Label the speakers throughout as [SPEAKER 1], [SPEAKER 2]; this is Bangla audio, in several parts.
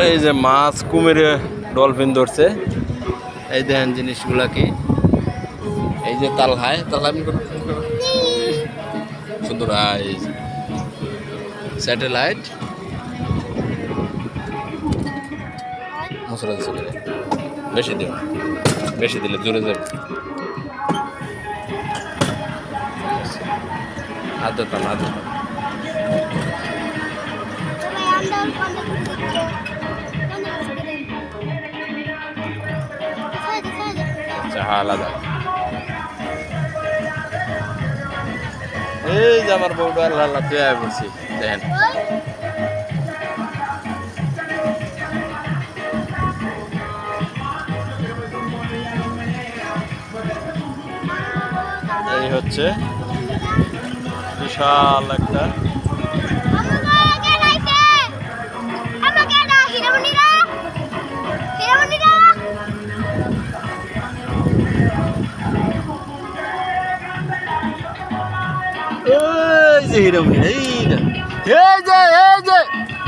[SPEAKER 1] এই যে মাছ কুমিরে ডলফিন ধরছে। এই দেখেন জিনিসগুলা কি? এই যে তাল তালহায় তালহায় সুন্দর স্যাটেলাইট মশলা দিচ্ছে বেশি দিও বেশি দিলে জোরে যাবে। আদে তাল। আচ্ছা আলাদা। এই যে আমার বউটা আল্লাহ আল্লাহ বলছি দেখেন। এই হচ্ছে বিশাল একটা এই যে হিরোমিন এই এই যে এই যে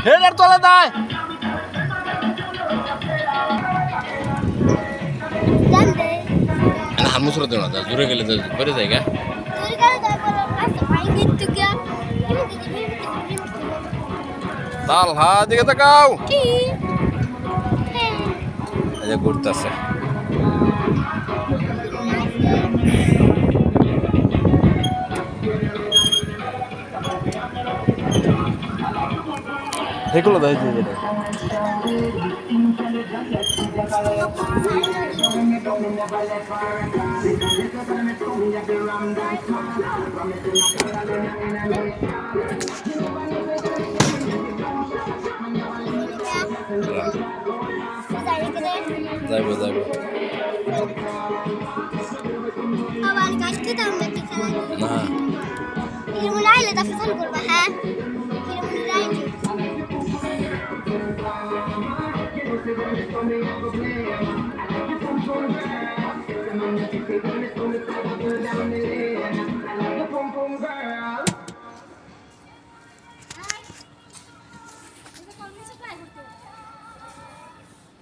[SPEAKER 1] হেডার তলে দায় না দা, দূরে গেলে তো পরে যায় গা। তাল হা দিকে তাকাও। এই যে ঘুরতেছে। এগুলো দেয় যে যেটা। যাইবো যাইবো।
[SPEAKER 2] আবার গাছ খেতে আমরা খেলা
[SPEAKER 1] না।
[SPEAKER 2] হিরমুল আইলে তা ফোন করবা হ্যাঁ?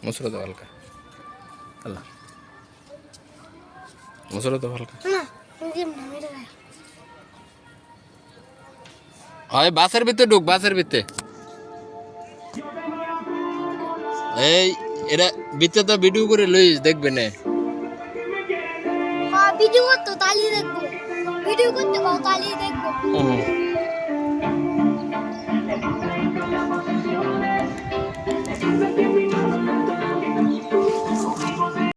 [SPEAKER 1] মুসরে দাও হালকা। আল্লাহ মুসরে দাও হালকা হয় বাসের ভিতরে ঢুক বাসের ভিতরে। এই। এরা ভিতরে তো ভিডিও করে লইস দেখবে না
[SPEAKER 2] ভিডিও তো তালি দেখবো ভিডিও করতে কও তালি দেখবো
[SPEAKER 1] হুম